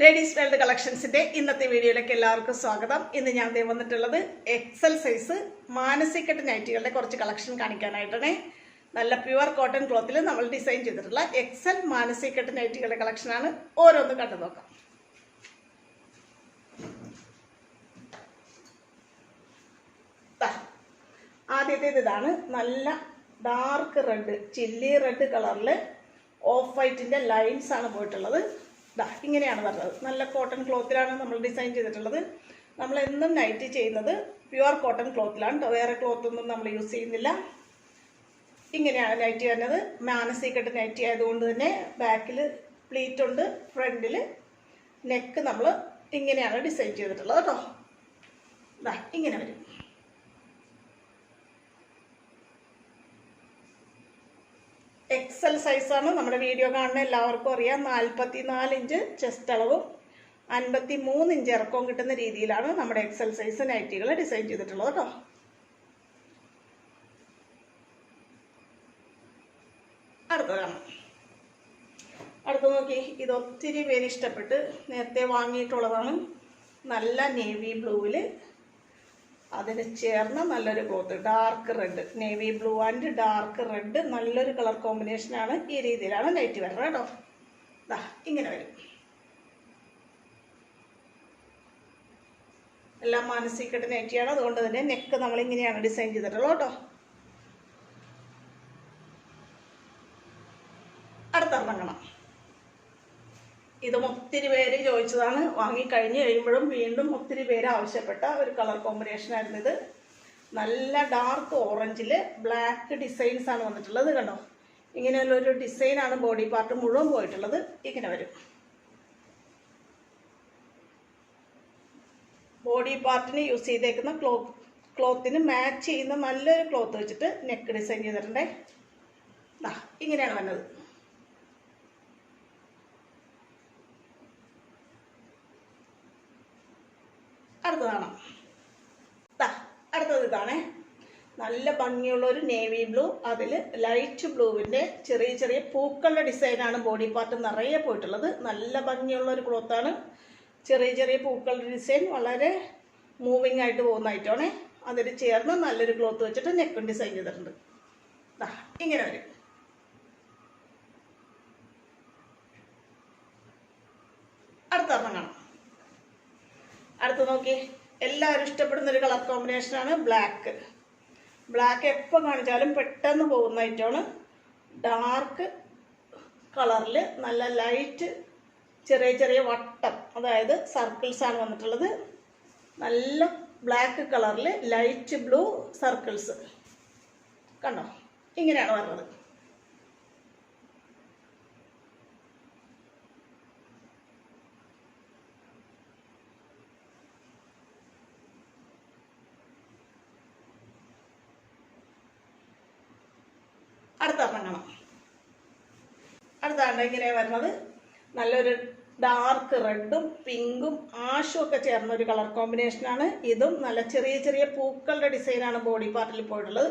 Ladies world കളക്ഷൻസിന്റെ ഇന്നത്തെ വീഡിയോയിലേക്ക് എല്ലാവർക്കും സ്വാഗതം. ഇന്ന് ഞാൻ വന്നിട്ടുള്ളത് എക്സൽ സൈസ് മാനസികട്ട് നൈറ്റികളുടെ കുറച്ച് കളക്ഷൻ കാണിക്കാനായിട്ടാണ്. നല്ല പ്യുവർ കോട്ടൺ ക്ലോത്തിൽ നമ്മൾ ഡിസൈൻ ചെയ്തിട്ടുള്ള എക്സൽ മാനസികട്ട് നൈറ്റികളുടെ കളക്ഷനാണ് ഓരോന്ന് കണ്ടു നോക്കാം. ആദ്യത്തേത് ഇതാണ്. നല്ല ഡാർക്ക് റെഡ് ചില്ലി റെഡ് കളറിൽ ഓഫ് വൈറ്റിന്റെ ലൈൻസ് ആണ് പോയിട്ടുള്ളത്. ദാ ഇങ്ങനെയാണ് വരുന്നത് നല്ല കോട്ടൺ ക്ലോത്തിലാണ് നമ്മൾ ഡിസൈൻ ചെയ്തിട്ടുള്ളത്. നമ്മൾ എന്നും നൈറ്റ് ചെയ്യുന്നത് പ്യുവർ കോട്ടൺ ക്ലോത്തിലാണ് ട്ടോ. വേറെ ക്ലോത്ത് ഒന്നും നമ്മൾ യൂസ് ചെയ്യുന്നില്ല. ഇങ്ങനെയാണ് നൈറ്റ് വരുന്നത്. മാനസികട്ട് നൈറ്റ് ആയതുകൊണ്ട് തന്നെ ബാക്കിൽ പ്ലീറ്റ് ഉണ്ട് ഫ്രണ്ടിൽ നെക്ക് നമ്മൾ ഇങ്ങനെയാണ് ഡിസൈൻ ചെയ്തിട്ടുള്ളത് കേട്ടോ ഇതാ ഇങ്ങനെ വരും. എക്സൽ സൈസാണ് നമ്മുടെ വീഡിയോ കാണുന്ന എല്ലാവർക്കും അറിയാം. നാൽപ്പത്തി നാല് ഇഞ്ച് ചെസ്റ്റ് അളവും അൻപത്തി മൂന്ന് ഇഞ്ച് ഇറക്കവും കിട്ടുന്ന രീതിയിലാണ് നമ്മുടെ എക്സൽ സൈസ് നൈറ്റികൾ ഡിസൈൻ ചെയ്തിട്ടുള്ളത് കേട്ടോ അടുത്ത അടുത്ത നോക്കി. ഇത് ഒത്തിരി പേര് ഇഷ്ടപ്പെട്ട് നേരത്തെ വാങ്ങിയിട്ടുള്ളതാണ്. നല്ല നേവി ബ്ലൂവിൽ അതിന് ചേർന്ന നല്ലൊരു cloth dark red navy blue and dark red നല്ലൊരു കളർ കോമ്പിനേഷനാണ് ഈ രീതിയിലാണ് നൈറ്റ് വരുന്നത് കേട്ടോ. ദാ ഇങ്ങനെ വരും. എല്ലാം മാനസികമായിട്ട് നെറ്റിയാണ് അതുകൊണ്ട് തന്നെ നെക്ക് നമ്മൾ ഇങ്ങനെയാണ് ഡിസൈൻ ചെയ്തിട്ടുള്ളത് കേട്ടോ അടുത്തിറങ്ങണം ഇതും ഒത്തിരി പേര് ചോദിച്ചതാണ്. വാങ്ങി കഴിഞ്ഞ് കഴിയുമ്പോഴും വീണ്ടും ഒത്തിരി പേര് ആവശ്യപ്പെട്ട ഒരു കളർ കോമ്പിനേഷൻ ആയിരുന്നു ഇത്. നല്ല ഡാർക്ക് ഓറഞ്ചിൽ ബ്ലാക്ക് ഡിസൈൻസ് ആണ് വന്നിട്ടുള്ളത് കണ്ടോ? ഇങ്ങനെയുള്ള ഒരു ഡിസൈനാണ് ബോഡി പാർട്ട് മുഴുവൻ പോയിട്ടുള്ളത്. ഇങ്ങനെ വരും. ബോഡി പാർട്ടിന് യൂസ് ചെയ്തേക്കുന്ന ക്ലോ ക്ലോത്തിന് മാച്ച് ചെയ്യുന്ന നല്ലൊരു ക്ലോത്ത് വെച്ചിട്ട് നെക്ക് ഡിസൈൻ ചെയ്തിട്ടുണ്ടേ. ഇങ്ങനെയാണ് വന്നത്. അടുത്തതാണ് ദാ അടുത്തത് ഇതാണേ. നല്ല ഭംഗിയുള്ള ഒരു നേവി ബ്ലൂ. അതിൽ ലൈറ്റ് ബ്ലൂവിന്റെ ചെറിയ ചെറിയ പൂക്കളുടെ ഡിസൈനാണ് ബോഡി പാർട്ട് നിറയെ പോയിട്ടുള്ളത്. നല്ല ഭംഗിയുള്ള ഒരു ക്ലോത്താണ് ചെറിയ ചെറിയ പൂക്കളുടെ ഡിസൈൻ വളരെ മൂവിങ് ആയിട്ട് പോകുന്ന ഐറ്റമാണ് അതിൽ ചേർന്ന് നല്ലൊരു ക്ലോത്ത് വെച്ചിട്ട് നെക്കും ഡിസൈൻ ചെയ്തിട്ടുണ്ട്. ഇങ്ങനെ വരും. അടുത്ത കാണാം. അടുത്ത് നോക്കി. എല്ലാവരും ഇഷ്ടപ്പെടുന്ന ഒരു കളർ കോമ്പിനേഷനാണ് ബ്ലാക്ക് ബ്ലാക്ക് എപ്പോൾ കാണിച്ചാലും പെട്ടെന്ന് പോകുന്ന ഐറ്റമാണ്. ഡാർക്ക് കളറിൽ നല്ല ലൈറ്റ് ചെറിയ ചെറിയ വട്ടം. അതായത് സർക്കിൾസ് ആണ് വന്നിട്ടുള്ളത്. നല്ല ബ്ലാക്ക് കളറിൽ ലൈറ്റ് ബ്ലൂ സർക്കിൾസ് കണ്ടോ? ഇങ്ങനെയാണ് വരുന്നത് അടുത്ത ഇറങ്ങണം അടുത്താണ് ഇങ്ങനെ വരുന്നത്. നല്ലൊരു ഡാർക്ക് റെഡും പിങ്കും ആഷും ഒക്കെ ചേർന്ന ഒരു കളർ കോമ്പിനേഷനാണ് ഇതും നല്ല ചെറിയ ചെറിയ പൂക്കളുടെ ഡിസൈനാണ് ബോഡി പാർട്ടിൽ പോയിട്ടുള്ളത്.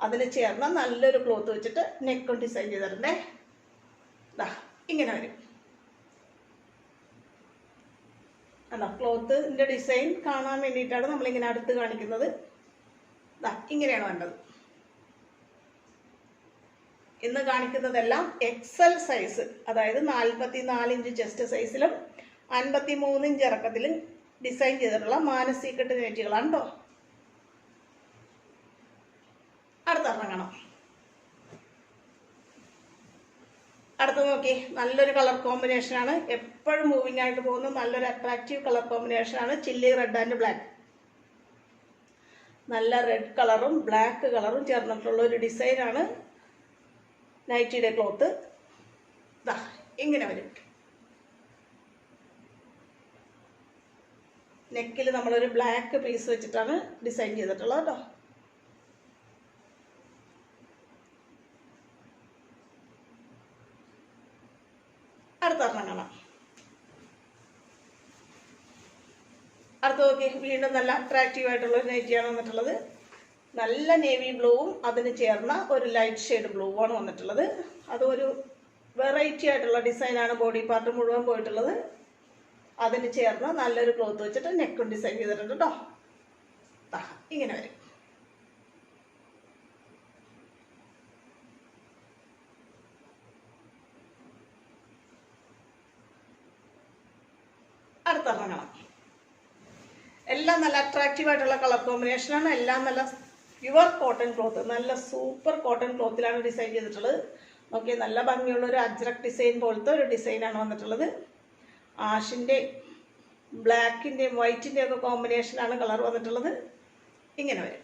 അതിന് ചേർന്ന നല്ലൊരു ക്ലോത്ത് വെച്ചിട്ട് നെക്കും ഡിസൈൻ ചെയ്തിട്ടുണ്ടേ. ദാ ഇങ്ങനെ വരും. അതാ ക്ലോത്തിന്റെ ഡിസൈൻ കാണാൻ വേണ്ടിയിട്ടാണ് നമ്മളിങ്ങനെ അടുത്ത് കാണിക്കുന്നത്. ദാ ഇങ്ങനെയാണ് വേണ്ടത്. ഇന്ന് കാണിക്കുന്നതെല്ലാം എക്സൽ സൈസ് അതായത് നാൽപ്പത്തി നാല് ഇഞ്ച് ചെസ്റ്റ് സൈസിലും അൻപത്തി മൂന്ന് ഇഞ്ച് ഇറക്കത്തിലും ഡിസൈൻ ചെയ്തിട്ടുള്ള മാനസികട്ട് നെറ്റുകളാണ് കേട്ടോ അടുത്ത ഇറങ്ങണം അടുത്ത് നോക്കി. നല്ലൊരു കളർ കോമ്പിനേഷനാണ് എപ്പോഴും മൂവിങ് ആയിട്ട് പോകുന്ന നല്ലൊരു അട്രാക്റ്റീവ് കളർ കോമ്പിനേഷനാണ് ചില്ലി റെഡ് ആൻഡ് ബ്ലാക്ക് നല്ല റെഡ് കളറും ബ്ലാക്ക് കളറും ചേർന്നിട്ടുള്ള ഒരു ഡിസൈനാണ് നൈറ്റിയുടെ ക്ലോത്ത്. ഇതാ ഇങ്ങനെ വരും. നെക്കിൽ നമ്മളൊരു ബ്ലാക്ക് പീസ് വെച്ചിട്ടാണ് ഡിസൈൻ ചെയ്തിട്ടുള്ളത് കേട്ടോ. അടുത്ത അടുത്ത നോക്കി വീണ്ടും നല്ല അട്രാക്റ്റീവ് ആയിട്ടുള്ള ഒരു നൈറ്റിയാണ് വന്നിട്ടുള്ളത്. നല്ല നേവി ബ്ലൂവും അതിന് ചേർന്ന ഒരു ലൈറ്റ് ഷെയ്ഡ് ബ്ലൂവും ആണ് വന്നിട്ടുള്ളത്. അതൊരു വെറൈറ്റി ആയിട്ടുള്ള ഡിസൈനാണ് ബോഡി പാർട്ട് മുഴുവൻ പോയിട്ടുള്ളത്. അതിന് ചേർന്ന നല്ലൊരു ക്ലോത്ത് വെച്ചിട്ട് നെക്കും ഡിസൈൻ ചെയ്തിട്ടുണ്ട് കേട്ടോ ഇങ്ങനെ വരും. അടുത്ത എല്ലാം നല്ല അട്രാക്റ്റീവ് ആയിട്ടുള്ള കളർ കോമ്പിനേഷനാണ് എല്ലാം നല്ല പ്യുവർ കോട്ടൺ ക്ലോത്ത്. നല്ല സൂപ്പർ കോട്ടൺ ക്ലോത്തിലാണ് ഡിസൈൻ ചെയ്തിട്ടുള്ളത്. ഓക്കെ നല്ല ഭംഗിയുള്ള ഒരു അജ്രക് ഡിസൈൻ പോലത്തെ ഒരു ഡിസൈനാണ് വന്നിട്ടുള്ളത്. ആഷിന്റെ ബ്ലാക്കിന്റെയും വൈറ്റിന്റെയും ഒക്കെ കോമ്പിനേഷനാണ് കളർ വന്നിട്ടുള്ളത്. ഇങ്ങനെ വരും.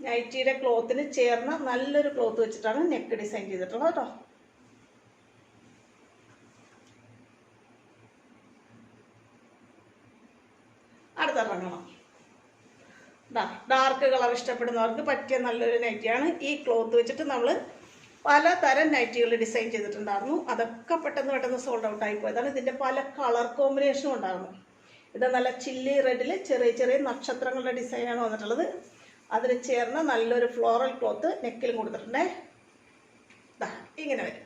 നൈറ്റിയുടെ ക്ലോത്തിന് ചേർന്ന നല്ലൊരു ക്ലോത്ത് വെച്ചിട്ടാണ് നെക്ക് ഡിസൈൻ ചെയ്തിട്ടുള്ളത് കേട്ടോ അടുത്ത ഇറങ്ങണം ഡാർക്ക് കളർ ഇഷ്ടപ്പെടുന്നവർക്ക് പറ്റിയ നല്ലൊരു നൈറ്റിയാണ് ഈ ക്ലോത്ത് വെച്ചിട്ട് നമ്മൾ പലതരം നൈറ്റികൾ ഡിസൈൻ ചെയ്തിട്ടുണ്ടായിരുന്നു. അതൊക്കെ പെട്ടെന്ന് പെട്ടെന്ന് സോൾഡ് ഔട്ട് ആയി പോയതാണ്. ഇതിന്റെ പല കളർ കോമ്പിനേഷനും ഉണ്ടായിരുന്നു. ഇത് നല്ല ചില്ലി റെഡിൽ ചെറിയ ചെറിയ നക്ഷത്രങ്ങളുടെ ഡിസൈനാണ് വന്നിട്ടുള്ളത്. അതിന് ചേർന്ന നല്ലൊരു ഫ്ലോറൽ ക്ലോത്ത് നെക്കിലും കൊടുത്തിട്ടുണ്ടേ. ഇങ്ങനെ വരും.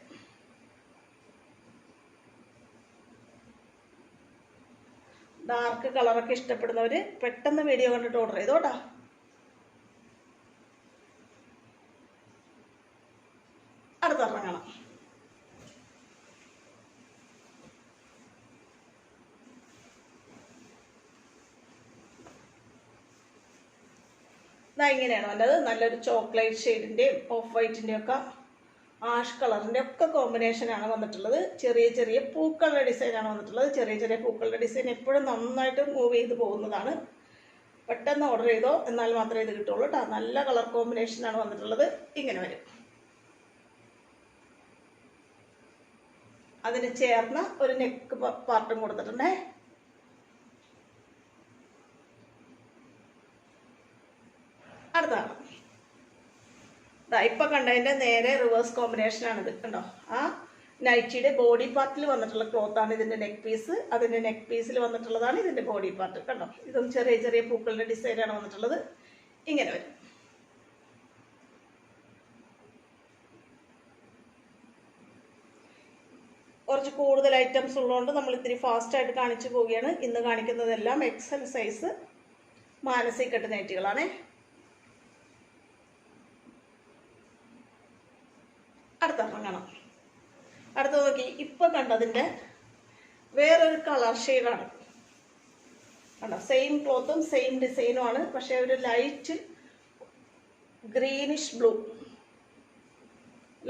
ഡാർക്ക് കളറൊക്കെ ഇഷ്ടപ്പെടുന്നവർ പെട്ടെന്ന് വീഡിയോ കണ്ടിട്ട് ഓർഡർ ചെയ്തോട്ടാ അടുത്തിറങ്ങണം ഇതാ ഇങ്ങനെയാണ് നല്ലത് നല്ലൊരു ചോക്ലേറ്റ് ഷെയ്ഡിന്റെയും ഓഫ് വൈറ്റിന്റെയും ഒക്കെ ആഷ് കളറിന്റെ ഒക്കെ കോമ്പിനേഷനാണ് വന്നിട്ടുള്ളത്. ചെറിയ ചെറിയ പൂക്കളുടെ ഡിസൈനാണ് വന്നിട്ടുള്ളത്. ചെറിയ ചെറിയ പൂക്കളുടെ ഡിസൈൻ എപ്പോഴും നന്നായിട്ട് മൂവ് ചെയ്ത് പോകുന്നതാണ്. പെട്ടെന്ന് ഓർഡർ ചെയ്തോ എന്നാൽ മാത്രമേ ഇത് കിട്ടുള്ളൂ കേട്ടോ നല്ല കളർ കോമ്പിനേഷനാണ് വന്നിട്ടുള്ളത്. ഇങ്ങനെ വരും. അതിന് ചേർന്ന ഒരു നെക്ക് പാർട്ടും കൊടുത്തിട്ടുണ്ടേ അടുത്താണ് ദാ ഇപ്പൊ കണ്ടതിന്റെ നേരെ റിവേഴ്സ് കോമ്പിനേഷൻ ആണ് ഇത് കണ്ടോ? ആ നൈറ്റിയുടെ ബോഡി പാർട്ടിൽ വന്നിട്ടുള്ള ക്ലോത്ത് ആണ് ഇതിന്റെ നെക്ക് പീസ് അതിന്റെ നെക്ക് പീസിൽ വന്നിട്ടുള്ളതാണ് ഇതിന്റെ ബോഡി പാർട്ട് കണ്ടോ? ഇതും ചെറിയ ചെറിയ പൂക്കളുടെ ഡിസൈനാണ് വന്നിട്ടുള്ളത്. ഇങ്ങനെ വരും. കുറച്ച് കൂടുതൽ ഐറ്റംസ് ഉള്ളതുകൊണ്ട് നമ്മൾ ഇത്തിരി ഫാസ്റ്റ് ആയിട്ട് കാണിച്ചു പോവുകയാണ്. ഇന്ന് കാണിക്കുന്നതെല്ലാം എക്സൽ സൈസ് മാനസിക കെട്ട് നൈറ്റുകളാണേ അടുത്ത കാണാം അടുത്ത നോക്കി. ഇപ്പൊ കണ്ടതിന്റെ വേറൊരു കളർ ഷെയ്ഡാണ്. കണ്ടോ? സെയിം ക്ലോത്തും സെയിം ഡിസൈനും ആണ്. പക്ഷെ ഒരു ലൈറ്റ് ഗ്രീനിഷ് ബ്ലൂ.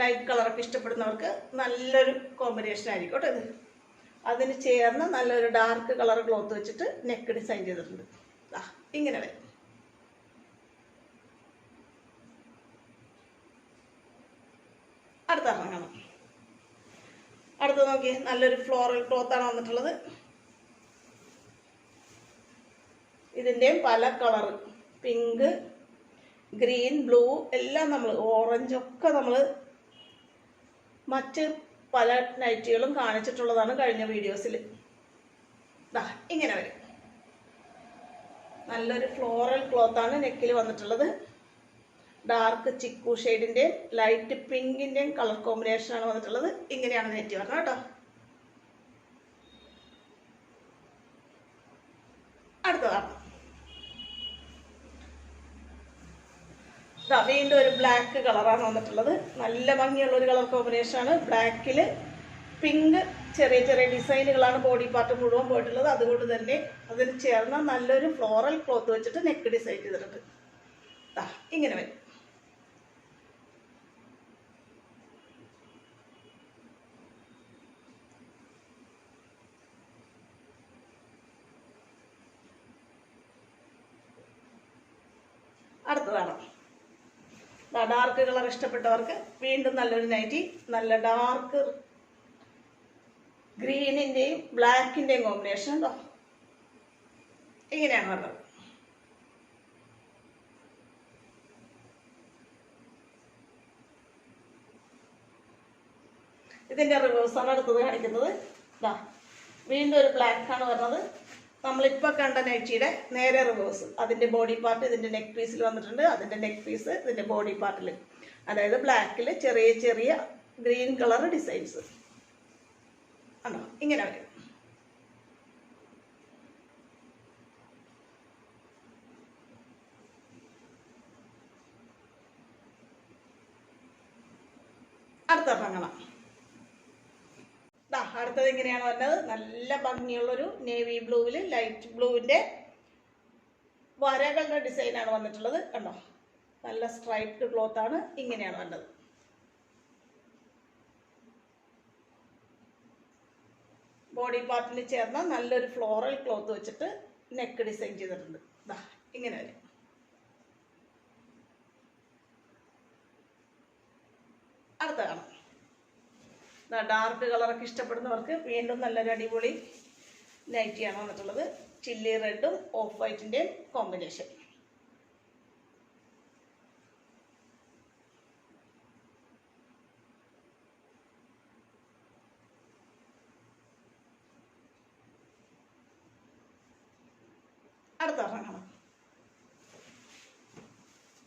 ലൈറ്റ് കളറൊക്കെ ഇഷ്ടപ്പെടുന്നവർക്ക് നല്ലൊരു കോമ്പിനേഷൻ ആയിരിക്കും കേട്ടോ ഇത്. അതിന് ചേർന്ന് നല്ലൊരു ഡാർക്ക് കളർ ക്ലോത്ത് വെച്ചിട്ട് നെക്ക് ഡിസൈൻ ചെയ്തിട്ടുണ്ട്. ഇങ്ങനെ വരും. അടുത്ത ഇറങ്ങണം അടുത്ത നോക്കി നല്ലൊരു ഫ്ലോറൽ ക്ലോത്ത് ആണ് വന്നിട്ടുള്ളത്. ഇതിന്റെയും പല കളർ പിങ്ക് ഗ്രീൻ ബ്ലൂ എല്ലാം നമ്മൾ ഓറഞ്ച് ഒക്കെ നമ്മൾ മറ്റ് പല നൈറ്റികളും കാണിച്ചിട്ടുള്ളതാണ് കഴിഞ്ഞ വീഡിയോസിൽ ദാ ഇങ്ങനെ വരും. നല്ലൊരു ഫ്ലോറൽ ക്ലോത്താണ് നെക്കിൽ വന്നിട്ടുള്ളത്. ഡാർക്ക് ചിക്കു ഷെയ്ഡിന്റെയും ലൈറ്റ് പിങ്കിന്റെയും കളർ കോമ്പിനേഷനാണ് വന്നിട്ടുള്ളത്. ഇങ്ങനെയാണ് നെറ്റ് വരണം കേട്ടോ. അടുത്തതാണ് വീണ്ടും ഒരു ബ്ലാക്ക് കളറാണ് വന്നിട്ടുള്ളത്. നല്ല ഭംഗിയുള്ള ഒരു കളർ കോമ്പിനേഷനാണ് ബ്ലാക്കിൽ പിങ്ക് ചെറിയ ചെറിയ ഡിസൈനുകളാണ് ബോഡി പാർട്ട് മുഴുവൻ പോയിട്ടുള്ളത്. അതുകൊണ്ട് തന്നെ അതിന് ചേർന്ന നല്ലൊരു ഫ്ലോറൽ ക്ലോത്ത് വെച്ചിട്ട് നെക്ക് ഡിസൈൻ ചെയ്തിട്ടുണ്ട്. ഇങ്ങനെ വരും. അടുത്തതാണ് ഡാർക്ക് കളർ ഇഷ്ടപ്പെട്ടവർക്ക് വീണ്ടും നല്ലൊരു നൈറ്റി നല്ല ഡാർക്ക് ഗ്രീനിന്റെയും ബ്ലാക്കിന്റെയും കോമ്പിനേഷൻ ഉണ്ടോ? ഇങ്ങനെയാണ് പറഞ്ഞത്. ഇതിന്റെ റിവേഴ്സാണ് അടുത്തത് കാണിക്കുന്നത്. ഇതാ വീണ്ടും ഒരു ബ്ലാക്ക് ആണ് വരുന്നത്. നമ്മളിപ്പോൾ കണ്ട നൈറ്റിയുടെ നേരെ റിവേഴ്സ് അതിന്റെ ബോഡി പാർട്ട് ഇതിന്റെ നെക്ക് പീസിൽ വന്നിട്ടുണ്ട്. അതിന്റെ നെക്ക് പീസ് ഇതിന്റെ ബോഡി പാർട്ടിൽ അതായത് ബ്ലാക്കിൽ ചെറിയ ചെറിയ ഗ്രീൻ കളർ ഡിസൈൻസ് ആണോ ഇങ്ങനെ വരും. അടുത്ത കാണാം ദാ അടുത്തത് എങ്ങനെയാണ് വരുന്നത് നല്ല ഭംഗിയുള്ളൊരു നേവി ബ്ലൂവിൽ ലൈറ്റ് ബ്ലൂവിന്റെ വരകളുടെ ഡിസൈനാണ് വന്നിട്ടുള്ളത്. കണ്ടോ? നല്ല സ്ട്രൈപ്ഡ് ക്ലോത്ത് ആണ് ഇങ്ങനെയാണ് വന്നത്. ബോഡി പാർട്ടിന് ചേർന്ന നല്ലൊരു ഫ്ലോറൽ ക്ലോത്ത് വെച്ചിട്ട് നെക്ക് ഡിസൈൻ ചെയ്തിട്ടുണ്ട്. ഇങ്ങനെ വരും. അടുത്ത കാണാം. ഡാർക്ക് കളറൊക്കെ ഇഷ്ടപ്പെടുന്നവർക്ക് വീണ്ടും നല്ലൊരു അടിപൊളി നൈറ്റിയാണ് വന്നിട്ടുള്ളത്. ചില്ലി റെഡും ഓഫ് വൈറ്റിന്റെയും കോമ്പിനേഷൻ അടുത്ത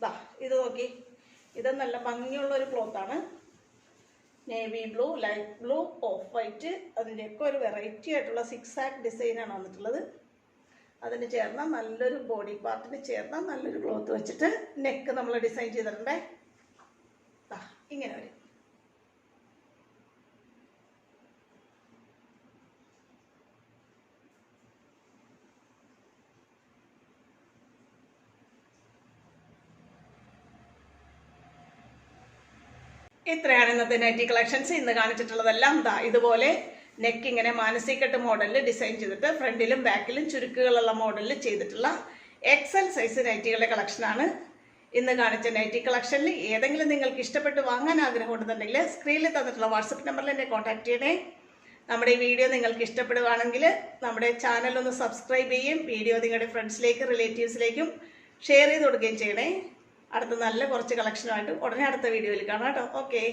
ഇതാ ഇത് നോക്കി. ഇത് നല്ല ഭംഗിയുള്ള ഒരു ക്ലോത്താണ് navy blue light blue off white അതിന്റെയൊക്കെ ഒരു വെറൈറ്റി ആയിട്ടുള്ള സിക്സ് ആക്ക് ഡിസൈനാണ് വന്നിട്ടുള്ളത്. അതിന് ചേർന്ന നല്ലൊരു ബോഡി പാർട്ടിന് ചേർന്ന നല്ലൊരു ക്ലോത്ത് വെച്ചിട്ട് നെക്ക് നമ്മൾ ഡിസൈൻ ചെയ്തിട്ടുണ്ടേ. ഇങ്ങനെ വരും. ഇത്രയാണ് ഇന്നത്തെ നൈറ്റി കളക്ഷൻസ് ഇന്ന് കാണിച്ചിട്ടുള്ളതെല്ലാം ദാ ഇതുപോലെ നെക്ക് ഇങ്ങനെ മാനസികട്ട് മോഡലിൽ ഡിസൈൻ ചെയ്തിട്ട് ഫ്രണ്ടിലും ബാക്കിലും ചുരുക്കുകളുള്ള മോഡലിൽ ചെയ്തിട്ടുള്ള എക്സൽ സൈസ് നൈറ്റികളുടെ കളക്ഷനാണ് ഇന്ന് കാണിച്ച നൈറ്റി കളക്ഷനിൽ ഏതെങ്കിലും നിങ്ങൾക്ക് ഇഷ്ടപ്പെട്ട് വാങ്ങാൻ ആഗ്രഹം ഉണ്ടെന്നുണ്ടെങ്കിൽ സ്ക്രീനിൽ തന്നിട്ടുള്ള വാട്സപ്പ് നമ്പറിൽ എന്നെ കോൺടാക്ട് ചെയ്യണേ. നമ്മുടെ ഈ വീഡിയോ നിങ്ങൾക്ക് ഇഷ്ടപ്പെടുകയാണെങ്കിൽ നമ്മുടെ ചാനൽ ഒന്ന് സബ്സ്ക്രൈബ് ചെയ്യും. വീഡിയോ നിങ്ങളുടെ ഫ്രണ്ട്സിലേക്കും റിലേറ്റീവ്സിലേക്കും ഷെയർ ചെയ്ത് കൊടുക്കുകയും ചെയ്യണേ. അടുത്ത നല്ല കുറച്ച് കളക്ഷനുമായിട്ട് ഉടനെ അടുത്ത വീഡിയോയിൽ കാണാം കേട്ടോ ഓക്കെ